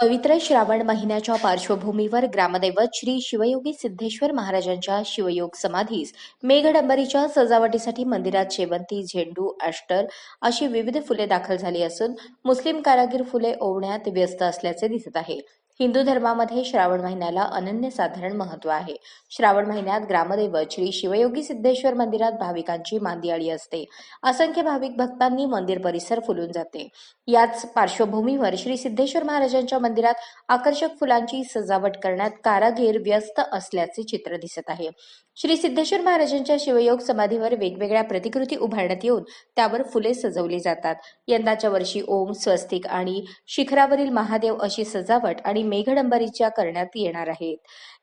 पवित्र श्रावण महिन्याच्या पार्श्वभूमीवर ग्रामदैवत श्री शिवयोगी सिद्धेश्वर महाराजांच्या शिवयोग समाधीस मेघडंबरीच्या सजावटीसाठी मंदिरात शेवंती झेंडू अष्टर अशी विविध फुले दाखल झाली असून मुस्लिम कारागीर फुले ओवण्यात व्यस्त असल्याचे दिसत आहे. हिंदू धर्मामध्ये श्रावण महिन्याला अनन्यसाधारण महत्त्व आहे. श्रावण महिन्यात ग्रामदैवत श्री शिवयोगी सिद्धेश्वर मंदिरात भाविकांची मांदियाळी असते. असंख्य भाविक भक्तांनी मंदिर परिसर फुलून जाते. याच पार्श्वभूमीवर श्री सिद्धेश्वर महाराजांच्या मंदिरात आकर्षक फुलांची सजावट करण्यात कारागीर व्यस्त असल्याचे चित्र दिसत आहे. श्री सिद्धेश्वर महाराजांच्या शिवयोग समाधीवर वेगवेगळ्या प्रतिकृती उभारण्यात येऊन त्यावर फुले सजवली जातात. यंदाच्या वर्षी ओम स्वस्तिक आणि शिखरावरील महादेव अशी सजावट आणि मेघडंबरीच्या करण्यात येणार आहेत.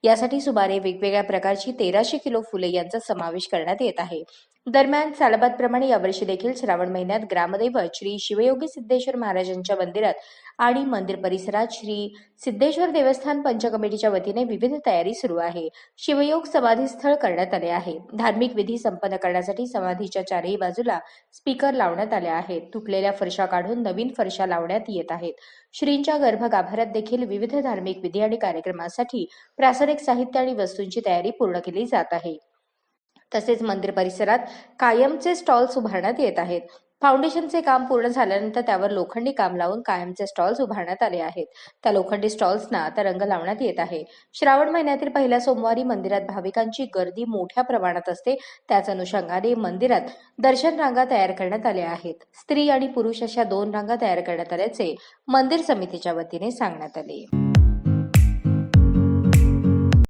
यासाठी सुमारे वेगवेगळ्या प्रकारची तेराशे किलो फुले यांचा समावेश करण्यात येत आहे. दरम्यान सालबादप्रमाणे यावर्षी देखील श्रावण महिन्यात ग्रामदैवत श्री शिवयोगी सिद्धेश्वर महाराजांच्या मंदिरात आणि मंदिर परिसरात श्री सिद्धेश्वर देवस्थान पंच कमिटीच्या वतीने विविध तयारी सुरू आहे. शिवयोग समाधी स्थळ करण्यात आले आहे. धार्मिक विधी संपन्न करण्यासाठी समाधीच्या चारही बाजूला स्पीकर लावण्यात आले आहेत. तुटलेल्या फरशा काढून नवीन फरशा लावण्यात येत आहेत. श्रींच्या गर्भगाभाऱ्यात देखील विविध धार्मिक विधी आणि कार्यक्रमासाठी प्रासनिक साहित्य आणि वस्तूंची तयारी पूर्ण केली जात आहे. तसेच मंदिर परिसरात कायमचे स्टॉल्स उभारण्यात येत आहेत. फाउंडेशनचे काम पूर्ण झाल्यानंतर त्यावर लोखंडी काम लावून कायमचे स्टॉल्स उभारण्यात आले आहेत. त्या लोखंडी स्टॉल्सना आता रंग लावण्यात येत आहे. श्रावण महिन्यातील पहिल्या सोमवारी मंदिरात भाविकांची गर्दी मोठ्या प्रमाणात असते. त्याच अनुषंगाने मंदिरात दर्शन रांगा तयार करण्यात आल्या आहेत. स्त्री आणि पुरुष अशा दोन रांगा तयार करण्यात आल्याचे मंदिर समितीच्या वतीने सांगण्यात आले.